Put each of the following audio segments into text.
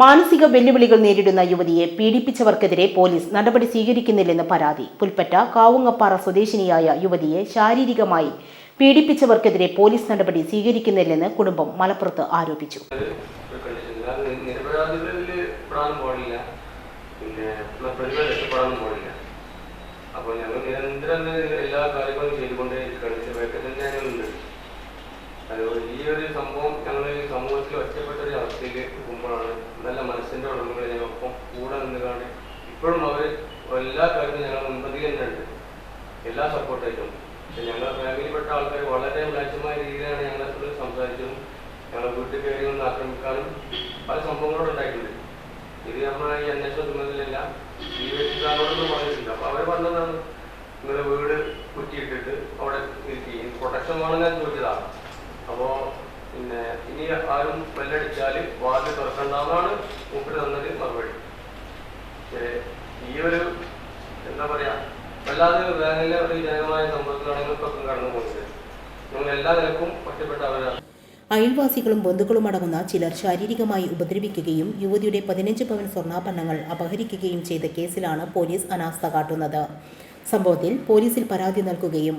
മാനസിക വെല്ലുവിളികൾ നേരിടുന്ന യുവതിയെ പീഡിപ്പിച്ചവർക്കെതിരെ പോലീസ് നടപടി സ്വീകരിക്കുന്നില്ലെന്ന് പരാതി. പുൽപ്പറ്റ കാവുങ്ങപ്പാറ സ്വദേശിനിയായ യുവതിയെ ശാരീരികമായി പീഡിപ്പിച്ചവർക്കെതിരെ പോലീസ് നടപടി സ്വീകരിക്കുന്നില്ലെന്ന് കുടുംബം മലപ്പുറത്ത് ആരോപിച്ചു. അപ്പോൾ ഞങ്ങൾ നിരന്തരം എല്ലാ കാര്യങ്ങളും ചെയ്തുകൊണ്ടേ ഇരിക്കുകയാണ് ഞങ്ങളുണ്ട്. അതുപോലെ ഈ ഒരു സംഭവം ഞങ്ങൾ സമൂഹത്തിൽ ഒറ്റപ്പെട്ട ഒരു അവസ്ഥയിൽ എത്തുമ്പോഴാണ് നല്ല മനസ്സിന്റെ ഉടമകൾ ഞങ്ങൾക്കൊപ്പം കൂടെ നിന്നുകൊണ്ട് ഇപ്പോഴും അവർ എല്ലാ കാര്യത്തിലും ഞങ്ങൾ മുൻപതി തന്നെ ഉണ്ട് എല്ലാ സപ്പോർട്ടായിട്ടും. പക്ഷെ ഞങ്ങളുടെ ഫാമിലിപ്പെട്ട ആൾക്കാർ വളരെ മ്ലാച്ചമായ രീതിയിലാണ് ഞങ്ങളെ സംസാരിച്ചതും ഞങ്ങളെ വീട്ടിൽ കയറി ഒന്ന് ആക്രമിക്കാനും പല സംഭവങ്ങളും ഉണ്ടായിട്ടുണ്ട്. ഇത് നമ്മൾ ഈ അന്വേഷണ ചുമതലയില്ല ഈ വ്യക്തികളോടൊന്നും പറഞ്ഞിട്ടില്ല. അപ്പൊ അവർ പറഞ്ഞതാണ് നിങ്ങളുടെ വീട് കുറ്റിയിട്ടിട്ട് അവിടെ ഇരിക്കുകയും പ്രൊട്ടക്ഷൻ വേണമെന്ന് ഞാൻ ചോദിച്ചതാണ് അപ്പോ പിന്നെ ഇനി ആരും ബെല്ലടിച്ചാൽ വാതിൽ തുറക്കണ്ടെന്നാണ് മൂപ്പര് തന്നത് മറുപടി. പക്ഷേ ഈ ഒരു എന്താ പറയാ വല്ലാതെ വേനലിലെ ഒരു ജനകമായ സംഭവത്തിലാണ് ഞങ്ങൾക്കൊക്കെ കടന്നു പോകുന്നത്. നിങ്ങൾ എല്ലാ നിലക്കും ഒറ്റപ്പെട്ടവരാണ് അയൽവാസികളും ബന്ധുക്കളും അടങ്ങുന്ന ചിലർ ശാരീരികമായി ഉപദ്രവിക്കുകയും യുവതിയുടെ പതിനഞ്ച് പവൻ സ്വർണാഭരണങ്ങൾ അപഹരിക്കുകയും ചെയ്ത കേസിലാണ് പോലീസ് അനാസ്ഥ കാട്ടുന്നത്. സംഭവത്തിൽ പോലീസിൽ പരാതി നൽകുകയും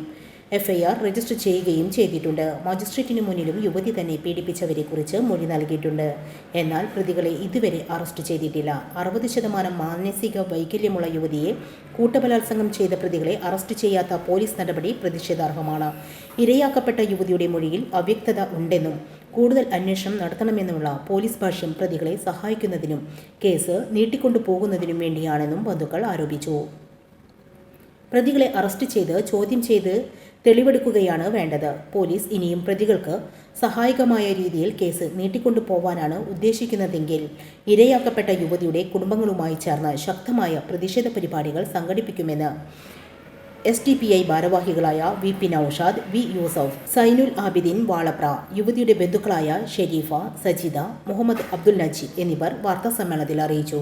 എഫ്ഐആർ രജിസ്റ്റർ ചെയ്യുകയും ചെയ്തിട്ടുണ്ട്. മജിസ്ട്രേറ്റിന് മുന്നിലും യുവതി തന്നെ പീഡിപ്പിച്ചവരെ കുറിച്ച് മൊഴി നൽകിയിട്ടുണ്ട്. എന്നാൽ പ്രതികളെ ഇതുവരെ അറസ്റ്റ് ചെയ്തിട്ടില്ല. അറുപത് ശതമാനം മാനസിക വൈകല്യമുള്ള യുവതിയെ കൂട്ടബലാത്സംഗം ചെയ്ത പ്രതികളെ അറസ്റ്റ് ചെയ്യാത്ത പോലീസ് നടപടി പ്രതിഷേധാർഹമാണ്. ഇരയാക്കപ്പെട്ട യുവതിയുടെ മൊഴിയിൽ അവ്യക്തത ഉണ്ടെന്നും കൂടുതൽ അന്വേഷണം നടത്തണമെന്നുമുള്ള പോലീസ് ഭാഷ്യം പ്രതികളെ സഹായിക്കുന്നതിനും കേസ് നീട്ടിക്കൊണ്ടു പോകുന്നതിനും വേണ്ടിയാണെന്നും ബന്ധുക്കൾ ആരോപിച്ചു. പ്രതികളെ അറസ്റ്റ് ചെയ്ത് ചോദ്യം ചെയ്ത് തെളിവെടുക്കുകയാണ് വേണ്ടത്. പോലീസ് ഇനിയും പ്രതികൾക്ക് സഹായകമായ രീതിയിൽ കേസ് നീട്ടിക്കൊണ്ടു പോവാനാണ് ഉദ്ദേശിക്കുന്നതെങ്കിൽ ഇരയാക്കപ്പെട്ട യുവതിയുടെ കുടുംബങ്ങളുമായി ചേർന്ന് ശക്തമായ പ്രതിഷേധ പരിപാടികൾ സംഘടിപ്പിക്കുമെന്ന് എസ് ഡി പി ഐ ഭാരവാഹികളായ V P Naushad V Yusuf Zainul Abidin Valapra യുവതിയുടെ ബന്ധുക്കളായ ഷെരീഫ സജിദ മുഹമ്മദ് അബ്ദുൽ നജി എന്നിവർ വാർത്താസമ്മേളനത്തിൽ അറിയിച്ചു.